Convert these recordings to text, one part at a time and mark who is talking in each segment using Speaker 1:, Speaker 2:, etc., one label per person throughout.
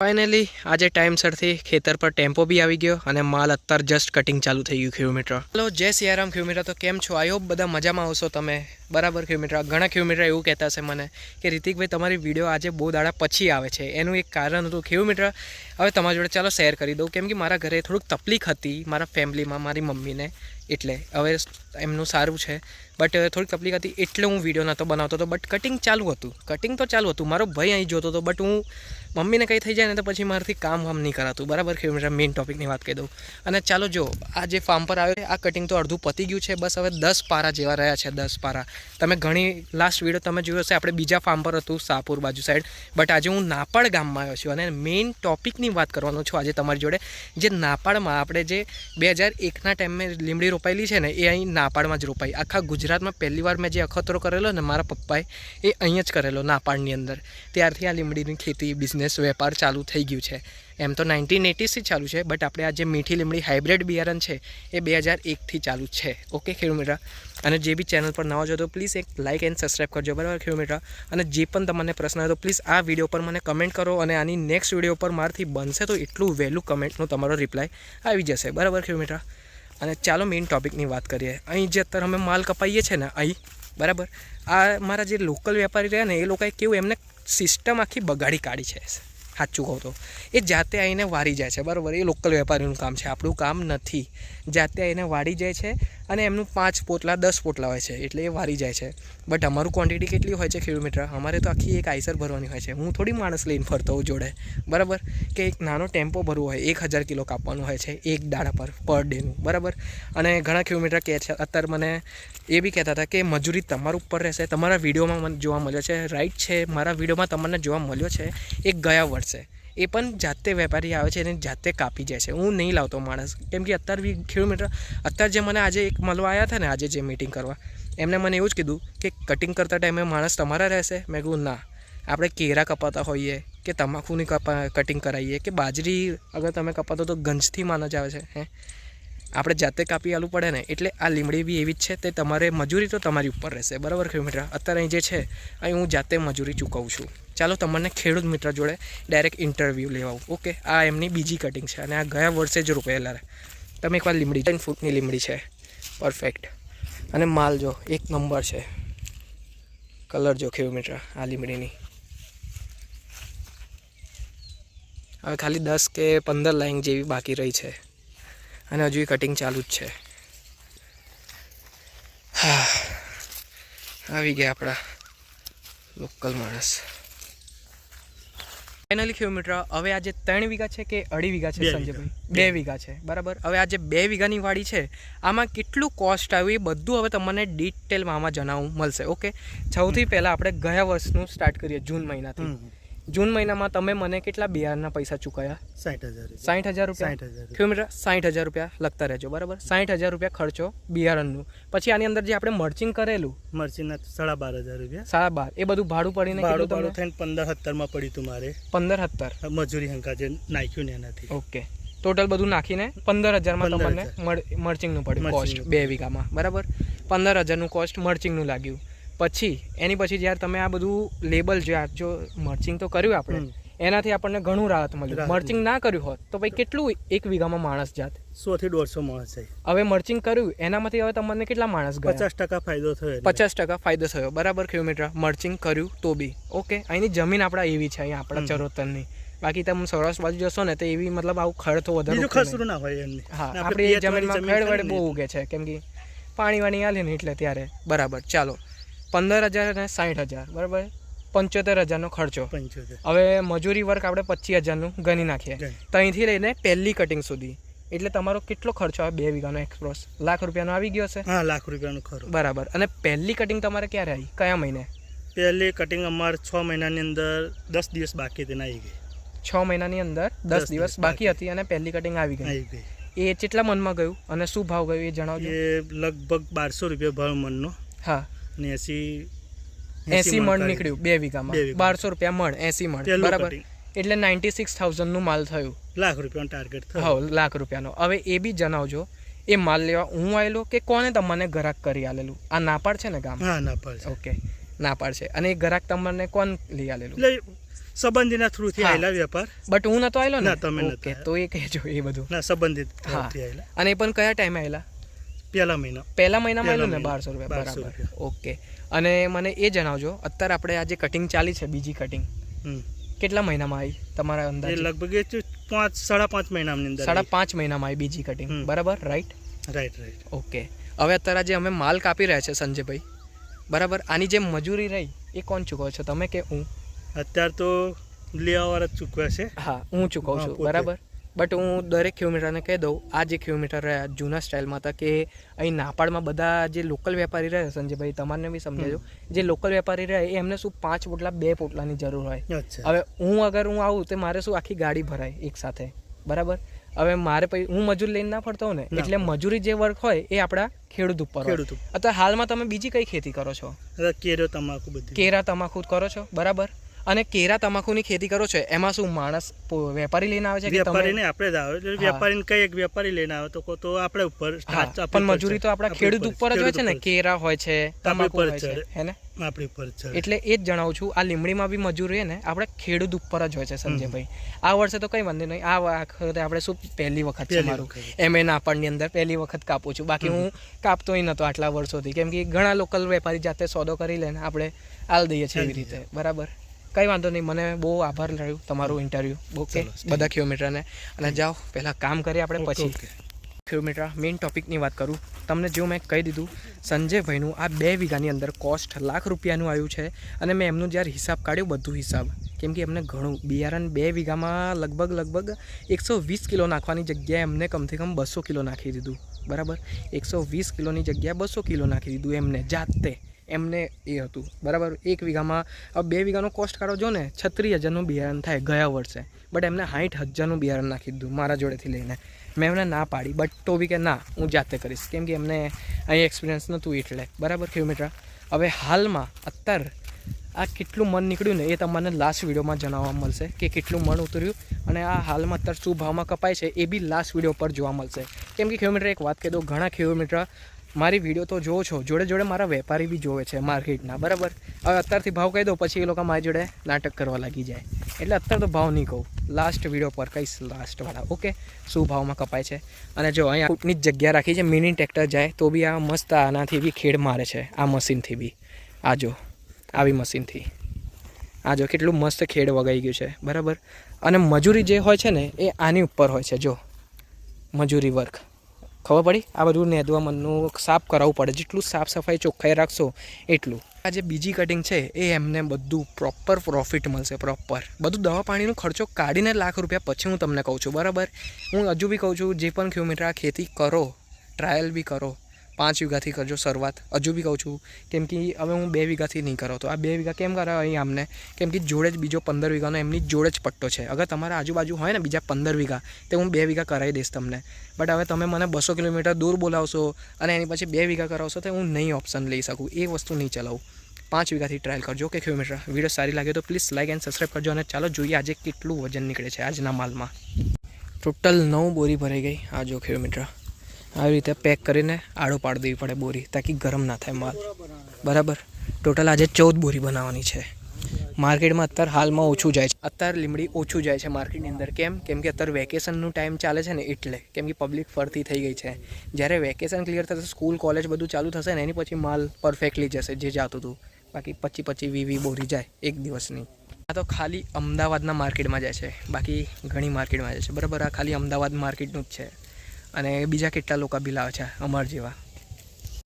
Speaker 1: Finally આજે ટાઈમસરથી ખેતર પર ટેમ્પો બી આવી ગયો અને માલ અત્યારે જસ્ટ કટિંગ ચાલુ થઈ ગયું કિલોમીટર. હલો, જય સિયારામ કિલોમીટર. તો કેમ છો? આઈ હોપ બધા મજામાં આવશો તમે. બરાબર કિલોમીટર. ઘણા કિલોમીટર એવું કહેતા હશે મને કે રિતિકભાઈ, તમારી વીડિયો આજે બહુ દાડા પછી આવે છે. એનું એક કારણ હતું કિલોમીટર. હવે તમારી જોડે ચાલો શેર કરી દઉં. કેમ કે મારા ઘરે થોડુંક તકલીફ હતી મારા ફેમિલીમાં મારી મમ્મીને. એટલે હવે એમનું સારું છે. બટ થોડીક તકલીફ હતી એટલે હું વીડિયો નહોતો બનાવતો હતો બટ કટિંગ ચાલુ હતું. કટિંગ તો ચાલુ હતું. મારો ભાઈ અહીં જોતો હતો બટ હું મમ્મીને કંઈ થઈ જાય ને તો પછી મારાથી કામ વામ નહીં કરાતું. બરાબર કિલોમીટર મેઇન ટોપિકની વાત કહી દઉં. અને ચાલો જો, આ જે ફાર્મ પર આવ્યો આ કટિંગ તો અડધું પતી ગયું છે. બસ હવે દસ પારા જેવા રહ્યા છે, દસ પારા. તમે ઘણી લાસ્ટ વીડિયો તમે જોયો હશે, આપણે બીજા ફાર્મ પર હતું, સાપુર બાજુ સાઈડ બટ આજે હું નાપાડ ગામમાં આવ્યો છું અને મેઇન ટોપિકની વાત કરવાનો છું આજે તમારી જોડે. જે નાપાડમાં આપણે જે બે હજાર એકના ટાઈમે લીમડી રોપાયેલી છે ને, એ અહીં નાપાડમાં જ રોપાઈ. આખા ગુજરાતમાં પહેલી વાર મેં જે અખતરો કરેલો ને, મારા પપ્પાએ, એ અહીં જ કરેલો નાપાડની અંદર. ત્યારથી આ લીમડીની ખેતી, બિઝનેસ, વેપાર ચાલુ થઈ ગયું છે. એમ તો નાઇન્ટીન એટીસથી ચાલુ છે, બટ આપણે આ જે મીઠી લીમડી હાઇબ્રિડ બિયારણ છે, એ બે હજાર એકથી ચાલુ છે. ઓકે કિલોમીટર અને જે બી ચેનલ પર નવા જો તો પ્લીઝ એક લાઇક એન્ડ સબસ્ક્રાઈબ કરજો, બરાબર કિલોમીટર અને જે પણ તમને પ્રશ્ન હોય, તો પ્લીઝ આ વીડિયો પર મને કમેન્ટ કરો અને આની નેક્સ્ટ વીડિયો પર મારાથી બનશે તો એટલું વહેલું કમેન્ટનો તમારો રિપ્લાય આવી જશે. બરાબર કિલોમીટર અને ચાલો મેઇન ટોપિકની વાત કરીએ. અહીં જે અત્યારે અમે માલ કપાઈએ છીએ ને, અહીં, બરાબર? આ મારા જે લોકલ વેપારી રહ્યા ને, એ લોકોએ કેવું, એમને સિસ્ટમ આખી બગાડી કાઢી છે. સાચું કહું તો. એ જાતે આવીને વારી જાય છે. બરાબર, એ લોકલ વેપારીનું કામ છે. આપણું કામ નથી. જાતે આવીને વાળી જાય છે અને એમનું પાંચ પોટલા, દસ પોટલા હોય છે. એટલે એ વારી જાય છે. બટ અમારું ક્વોન્ટિટી કેટલી હોય છે કિલોમીટર? અમારે તો આખી એક આઈસર ભરવાની હોય છે. હું થોડી માણસ લઈને ફરતો હોઉં જોડે. બરાબર? કે એક નાનો ટેમ્પો ભરવો હોય, એક હજાર કિલો કાપવાનું હોય છે, એક દાડા પર પર ડેનું બરાબર? અને ઘણા કિલોમીટર કહે છે, અત્યારે મને એ બી કહેતા હતા કે મજૂરી તમારા ઉપર રહેશે, તમારા વિડીયોમાં મને જોવા મળ્યો છે રાઈટ છે, મારા વિડીયોમાં તમને જોવા મળ્યો છે એક ગયા વર્ષે. એ પણ જાતે વેપારી આવે છે અને જાતે કાપી જાય છે. હું નહીં લાવતો માણસ. કેમ કે અત્યારે બી કિલોમીટર અત્યારે જે મને આજે એક મળવા આવ્યા હતા ને, આજે જે મિટિંગ કરવા એમને મને એવું જ કીધું કે કટિંગ કરતા ટાઈમે માણસ તમારા રહેશે. મેં કહ્યું ના. આપણે કેરા કપાતા હોઈએ કે તમાકુની કપા કટિંગ કરાવીએ કે બાજરી અગર તમે કપાતો તો ગંજથી માન જ આવે છે. હે? આપણે જાતે કાપી આલું પડે ને, એટલે આ લીમડી બી એવી જ છે, તે તમારે મજૂરી તો તમારી ઉપર રહેશે. બરાબર કિલોમીટર અત્યારે અહીં જે છે, અહીં હું જાતે મજૂરી ચૂકવું છું. ચાલો તમને ખેડૂત મિત્ર જોડે ડાયરેક્ટ ઇન્ટરવ્યૂ લેવાવું ઓકે? આ એમની બીજી કટિંગ છે અને આ ગયા વર્ષે જ રોપાયેલા તમે એકવાર લીમડી, ત્રણ ફૂટની લીમડી છે. પરફેક્ટ અને માલ જો, એક નંબર છે. કલર જો કિલોમીટર આ લીમડીની. હવે ખાલી દસ કે પંદર લાઈન જેવી બાકી રહી છે. અને હજુ એ કટિંગ ચાલુ જ છે. હા. આવી ગયા આપણા લોકલ માણસ. ફાઇનલી કિલોમીટર હવે આજે ત્રણ વીઘા છે કે અઢી વીઘા છે સંજયભાઈ? બે વીઘા છે. બરાબર? હવે આજે બે વીઘાની વાડી છે. આમાં કેટલું કોસ્ટ આવ્યું એ બધું હવે તમને ડિટેલમાં આમાં જણાવવું મળશે ઓકે સૌથી પહેલાં આપણે ગયા વર્ષનું સ્ટાર્ટ કરીએ જૂન મહિનાથી. જૂન મહિનામાં તમે મને કેટલા બિયારના પૈસા ચૂકાયા
Speaker 2: સાઠ હજાર
Speaker 1: સાઠ હજાર રૂપિયા?
Speaker 2: હજાર
Speaker 1: કિલોમીટર સાઠ હજાર રૂપિયા લખતા રહેજો બરાબર? સાઠ હજાર રૂપિયા ખર્ચો બિયારણનું પછી આની અંદર જે આપણે મર્ચિંગ કરેલું?
Speaker 2: મર્ચિંગના સાડા બાર હજાર રૂપિયા.
Speaker 1: સાડા બાર. એ બધું ભાડું પડીને
Speaker 2: ભાડું ભાડું થઈને પંદર સત્તરમાં પડ્યું તું મારે.
Speaker 1: પંદર સત્તર.
Speaker 2: મજૂરી હંકા જે નાખ્યું ને એનાથી.
Speaker 1: ઓકે. ટોટલ બધું નાખીને પંદર હજારમાં
Speaker 2: 15,000.
Speaker 1: તમને મર્ચિંગનું પડ્યું કોસ્ટ બે વીઘામાં. બરાબર? પંદર હજારનું કોસ્ટ મર્ચિંગનું લાગ્યું. પછી એની પછી જ્યારે તમે આ બધું લેબલ જે જો મર્ચિંગ તો કર્યું આપણે એનાથી આપણને ઘણું રાહત મળ્યું. મર્ચિંગ ના કર્યું હોત તો ભાઈ કેટલું એક વીઘામાં માણસ જાત?
Speaker 2: સો થી દોઢસો માણસ છે.
Speaker 1: હવે મર્ચિંગ કર્યું એનામાંથી હવે તમને કેટલા માણસ
Speaker 2: પચાસ ટકા ફાયદો થયો
Speaker 1: પચાસ ટકા ફાયદો થયો. બરાબર કિલોમીટર મર્ચિંગ કર્યું તો બી. ઓકે અહીંની જમીન આપણા એવી છે અહીંયા આપણા. ચરોતરની. બાકી તમે સૌરાષ્ટ્ર બાજુ જશો ને તો એવી મતલબ આવું ખર્ચો વધારે ખર્ચો
Speaker 2: ખસરું ના હોય એમની.
Speaker 1: હા
Speaker 2: આપણે
Speaker 1: જમીનમાં ખેડ વડે બહુ ઉગે છે કેમ કે પાણી વાણી આલે ને એટલે ત્યારે. બરાબર ચાલો. પંદર હજાર અને સાઠ હજાર બરાબર? પંચોતેર હજારનો ખર્ચો. હવે મજૂરી વર્ક આપણે પચીસ હજારનું ગણી નાખીએ. ત્યાંથી લઈને પહેલી કટિંગ સુધી. એટલે તમારો કેટલો ખર્ચો આવે? બે વીઘાનો એક્સપ્રોસ લાખ રૂપિયાનો આવી ગયો છે
Speaker 2: હા લાખ રૂપિયાનો ખર્ચ
Speaker 1: બરાબર. અને પહેલી કટિંગ તમારે ક્યારે આવી? કયા મહિને?
Speaker 2: પહેલી કટિંગ અમારે છ મહિનાની અંદર દસ દિવસ બાકી હતી આવી ગઈ.
Speaker 1: છ મહિનાની અંદર દસ દિવસ બાકી. હતી અને પહેલી કટિંગ આવી ગઈ.
Speaker 2: આવી ગઈ.
Speaker 1: એ કેટલા મનમાં ગયું? અને શું ભાવ ગયો એ જણાવજો.
Speaker 2: એ લગભગ બારસો રૂપિયા ભાવ મનનો.
Speaker 1: હા.
Speaker 2: ને એસી
Speaker 1: એસી મણ નીકળ્યું બે વીઘામાં. બારસો રૂપિયા મણ એસી મણ. બરાબર? એટલે નાઇન્ટી સિક્સ થાઉઝન્ડનું માલ થયું.
Speaker 2: લાખ રૂપિયાનો ટાર્ગેટ થયો.
Speaker 1: હા લાખ રૂપિયાનો. હવે એ બી જણાવજો એ માલ લેવા હું આવેલો કે કોને તમને ઘરાક કરી આલેલું? આ નાપાડ છે ને ગામ?
Speaker 2: હા નાપાડ
Speaker 1: ઓકે નાપાડ છે. અને એ ગ્રાહક તમને કોણ લઈ આલેલું?
Speaker 2: એટલે સંબંધીના થ્રુ
Speaker 1: થી
Speaker 2: આવેલા વેપાર?
Speaker 1: બટ હું નતો આવેલો ને?
Speaker 2: તમે
Speaker 1: ઓકે તો એ કહેજો એ બધું.
Speaker 2: ના સંબંધિત
Speaker 1: હા. અને એ પણ કયા ટાઈમે આવેલા
Speaker 2: પહેલા મહિના.
Speaker 1: પહેલા મહિનામાં એનું ને. બારસો રૂપિયા બરાબર. ઓકે. અને મને એ જણાવજો અત્યારે આપણે આ જે કટિંગ ચાલી છે બીજી કટિંગ. કેટલા મહિનામાં આવી તમારા
Speaker 2: અંદર
Speaker 1: અંદાજે
Speaker 2: લગભગ પાંચ સાડા પાંચ મહિનાની અંદર
Speaker 1: સાડા પાંચ મહિનામાં આવી બીજી કટિંગ બરાબર? Right
Speaker 2: right right
Speaker 1: okay. હવે અત્યારે જે અમે માલ કાપી રહ્યા છે સંજયભાઈ બરાબર? આની જે મજૂરી રહી એ કોણ ચૂકવો છો? તમે કે હું?
Speaker 2: અત્યારે તો લેવાવાળા જ ચૂકવ્યા છે.
Speaker 1: હા હું ચૂકવું છું. બરાબર? બટ હું દરેક કિલોમીટરને કહી દઉં આ જે કિલોમીટર રહ્યા જૂના સ્ટાઇલમાં હતા કે અહીં નાપાડમાં બધા જે લોકલ વેપારી રહે સંજયભાઈ તમારને બી સમજાજો જે લોકલ વેપારી રહે એ એમને શું પાંચ પોટલા બે પોટલાની જરૂર હોય. હવે હું અગર હું આવું તો મારે શું આખી ગાડી ભરાય એક સાથે બરાબર? હવે મારે પછી હું મજૂર લઈને ના ફરતો ને એટલે મજૂરી જે વર્ક હોય એ આપણા ખેડૂત ઉપર
Speaker 2: ખેડૂત
Speaker 1: અત્યારે હાલમાં તમે બીજી કઈ ખેતી કરો છો?
Speaker 2: હવે તમાકુ બધી.
Speaker 1: કેરા તમાકુ કરો છો બરાબર? અને કેરા તમાકુની ખેતી કરો છો એમાં શું માણસ વેપારી લઈને આવે છે
Speaker 2: વેપારીને આપણે જ આવે. એટલે વેપારીને કઈ એક વેપારી લઈને આવે તો તો આપણે ઉપર
Speaker 1: પણ મજૂરી તો આપણા ખેડૂત ઉપર જ હોય છે ને કેરા હોય છે તમાકુ હોય છે. હે ને
Speaker 2: આપણી ઉપર છે.
Speaker 1: એટલે એ જ જણાવું છું આ લીમડીમાં બી મજૂરી ને આપણે ખેડૂત ઉપર જ હોય છે સંજયભાઈ આ વર્ષે તો કઈ વાંધો નહીં. આ વખતે આપણે શું પહેલી વખત છે મારું? એમ એના આપણની અંદર પહેલી વખત કાપું છું. બાકી હું કાપતોય નહોતો આટલા વર્ષોથી. કેમ કે ઘણા લોકલ વેપારી જાતે સોદો કરી લે ને આપણે આલ દઈએ છીએ એવી રીતે. બરાબર? કઈ વાંધો નહીં મને બહુ આભાર રહ્યું તમારું ઇન્ટરવ્યૂ ઓકે બધા કિલોમીટરને. અને જાઓ પહેલાં કામ કરીએ આપણે પછી કિલોમીટર મેઇન ટોપિકની વાત કરું. તમને જો મેં કહી દીધું સંજયભાઈનું આ બે વીઘાની અંદર કોસ્ટ લાખ રૂપિયાનું આવ્યું છે અને મેં એમનું જ્યારે હિસાબ કાઢ્યો બધું હિસાબ. કેમ કે એમને ઘણું. બિયારણ બે વીઘામાં લગભગ લગભગ એકસો વીસ કિલો નાખવાની જગ્યાએ એમને કમથી કમ બસો કિલો નાખી દીધું. બરાબર? એકસો વીસ કિલોની જગ્યાએ બસો કિલો નાખી દીધું એમને જાતે. એમને એ હતું. બરાબર? એક વીઘામાં બે વીઘાનો કોસ્ટ કાઢો જો ને, છત્રીસ હજારનું બિયારણ થાય ગયા વર્ષે. બટ એમને સાઠ હજારનું બિયારણ નાખી દીધું, મારા જોડેથી લઈને. મેં એમને ના પાડી બટ તો બી કે ના, હું જાતે કરીશ. કેમ કે એમને અહીં એક્સપિરિયન્સ નહોતું એટલે. બરાબર કિલોમીટર હવે હાલમાં અત્યારે આ કેટલું મન નીકળ્યું ને, એ તમને લાસ્ટ વિડીયોમાં જણાવવા મળશે કે કેટલું મન ઉતર્યું અને આ હાલમાં અત્યારે શું ભાવમાં કપાય છે એ બી લાસ્ટ વીડિયો પર જોવા મળશે. કેમ કે કિલોમીટર એક વાત કહી દો ઘણા કિલોમીટર મારી વીડિયો તો જોવો છો. જોડે જોડે મારા વેપારી બી જોવે છે માર્કેટના, બરાબર? હવે અત્યારથી ભાવ કહી દો પછી એ લોકો મારી જોડે નાટક કરવા લાગી જાય. એટલે અત્યારે તો ભાવ નહીં કહું. લાસ્ટ વીડિયો પર કહીશ લાસ્ટવાળા ઓકે શું ભાવમાં કપાય છે? અને જો અહીંયા ઉપની જ જગ્યા રાખી છે મિની ટ્રેક્ટર જાય, તો બી આ મસ્ત આનાથી બી ખેડ મારે છે, આ મશીનથી બી. આ જો, આવી મશીનથી. આ જો કેટલું મસ્ત ખેડ વગાઈ ગયું છે, બરાબર? અને મજૂરી જે હોય છે ને, એ આની ઉપર હોય છે, જો. મજૂરી વર્ક. ખબર પડી? આ બધું નેદવા, મનનું સાફ કરાવવું પડે. જેટલું સાફ સફાઈ ચોખ્ખાઈ રાખશો, એટલું. આ જે બીજી કટિંગ છે, એ એમને બધું પ્રોપર પ્રોફિટ મળશે પ્રોપર બધું દવા પાણીનો ખર્ચો કાઢીને લાખ રૂપિયા પછી હું તમને કહું છું, બરાબર? હું હજુ બી કહું છું, જે પણ કિલોમીટર આ ખેતી કરો ટ્રાયલ બી કરો. પાંચ વીઘાથી કરજો શરૂઆત. હજુ બી કહું છું, કેમ કે હવે હું બે વીઘાથી નહીં કરો તો આ બે વીઘા કેમ કરાવે અહીં આમને? કેમ કે જોડે જ બીજો પંદર વીઘાનો એમની જોડે જ પટ્ટો છે. અગર તમારા આજુબાજુ હોય ને બીજા પંદર વીઘા, તો હું બે વીઘા કરાવી દઈશ તમને. બટ હવે તમે મને બસો કિલોમીટર દૂર બોલાવશો અને એની પછી બે વીઘા કરાવશો, તો હું નહીં ઓપ્શન લઈ શકું. એ વસ્તુ નહીં ચલાવું. પાંચ વીઘાથી ટ્રાયલ કરજો. કે કિલોમીટર. વીડિયો સારી લાગે તો પ્લીઝ લાઇક એન્ડ સબસ્ક્રાઈબ કરજો અને ચાલો જોઈએ આજે કેટલું વજન નીકળે છે આજના માલમાં. ટોટલ નવ બોરી ભરાઈ ગઈ. આ જો કિલોમીટર. આવી રીતે પેક કરીને આડો પાડી દેવી પડે બોરી, તાકી ગરમ ના થાય માલ. બરાબર? ટોટલ આજે ચૌદ બોરી બનાવવાની છે. માર્કેટમાં અત્યારે હાલમાં ઓછું જાય છે. અત્યારે લીમડી ઓછું જાય છે માર્કેટની અંદર. કેમ? કેમ કે અત્યારે વેકેશનનું ટાઈમ ચાલે છે ને એટલે. કેમ કે પબ્લિક ફરતી થઈ ગઈ છે. જ્યારે વેકેશન ક્લિયર થશે સ્કૂલ કોલેજ બધું ચાલુ થશે ને એની પછી માલ પરફેક્ટલી જશે, જે જાતું હતું. બાકી પચી પચી વી વી બોરી જાય એક દિવસની. આ તો ખાલી અમદાવાદના માર્કેટમાં જાય છે. બાકી ઘણી માર્કેટમાં જાય છે. બરાબર? આ ખાલી અમદાવાદ માર્કેટનું જ છે. અને બીજા કેટલા લોકો બિલાવે છે, અમાર જેવા.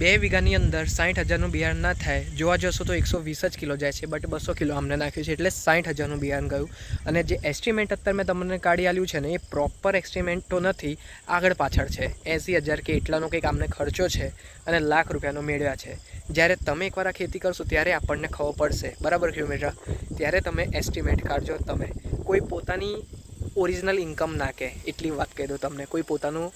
Speaker 1: બે વીઘાની અંદર સાઠ હજારનું બિયારણ ના થાય. જોવા જશો તો એકસો વીસ જ કિલો જાય છે બટ બસો કિલો અમને નાખ્યું છે, એટલે સાઠ હજારનું બિયારણ ગયું. અને જે એસ્ટિમેટ અત્યારે મેં તમને કાઢી આલ્યું છે ને, એ પ્રોપર એસ્ટિમેટ તો નથી, આગળ પાછળ છે. એંસી હજાર કે એટલાનો કંઈક અમને ખર્ચો છે અને લાખ રૂપિયાનો મેળવ્યા છે. જ્યારે તમે એકવાર આ ખેતી કરશો, ત્યારે આપણને ખબર પડશે. બરાબર કિલોમીટર ત્યારે તમે એસ્ટિમેટ કાઢજો તમે. કોઈ પોતાની ઓરિજિનલ ઇન્કમ નાખે એટલી વાત કહી દઉં તમને. કોઈ પોતાનું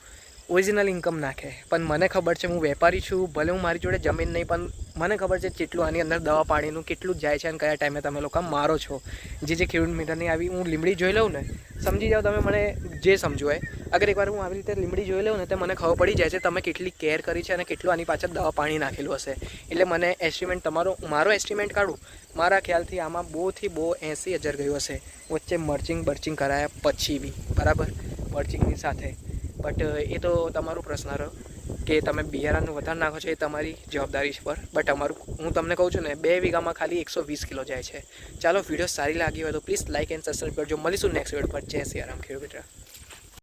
Speaker 1: ઓરિજિનલ ઇન્કમ નાખે. પણ મને ખબર છે, હું વેપારી છું, ભલે હું મારી જોડે જમીન નહીં, પણ મને ખબર છે કેટલું આની અંદર દવા પાણીનું કેટલું જાય છે અને કયા ટાઈમે તમે લોકો મારો છો. જે જે ખેડૂત મીટરની આવી હું લીમડી જોઈ લઉં ને, સમજી જાઓ તમે મને જે સમજો અગર એકવાર હું આવી રીતે લીમડી જોઈ લઉં ને, તો મને ખબર પડી જાય છે તમે કેટલી કેર કરી છે અને કેટલું આની પાછળ દવા પાણી નાખેલું હશે. એટલે મને એસ્ટિમેટ તમારો, મારો એસ્ટિમેટ કાઢું. મારા ખ્યાલથી આમાં બહુથી બહુ એંસી હજાર ગયું હશે. વચ્ચે મર્ચિંગ બર્ચિંગ કરાયા પછી બી. બરાબર? મર્ચિંગની સાથે. બટ એ તો તમારો પ્રશ્ન રહ્યો કે તમે બિયારણનું વધારે નાખો છો એ તમારી જવાબદારી પર. બટ અમારું, હું તમને કહું છું ને, બે વીઘામાં ખાલી એકસો વીસ કિલો જાય છે. ચાલો વીડિયો સારી લાગી હોય તો પ્લીઝ લાઇક એન્ડ સબસ્ક્રાઈબ કરજો. મળીશું નેક્સ્ટ વીડિયો પર. જય સિયારામ ખેડૂત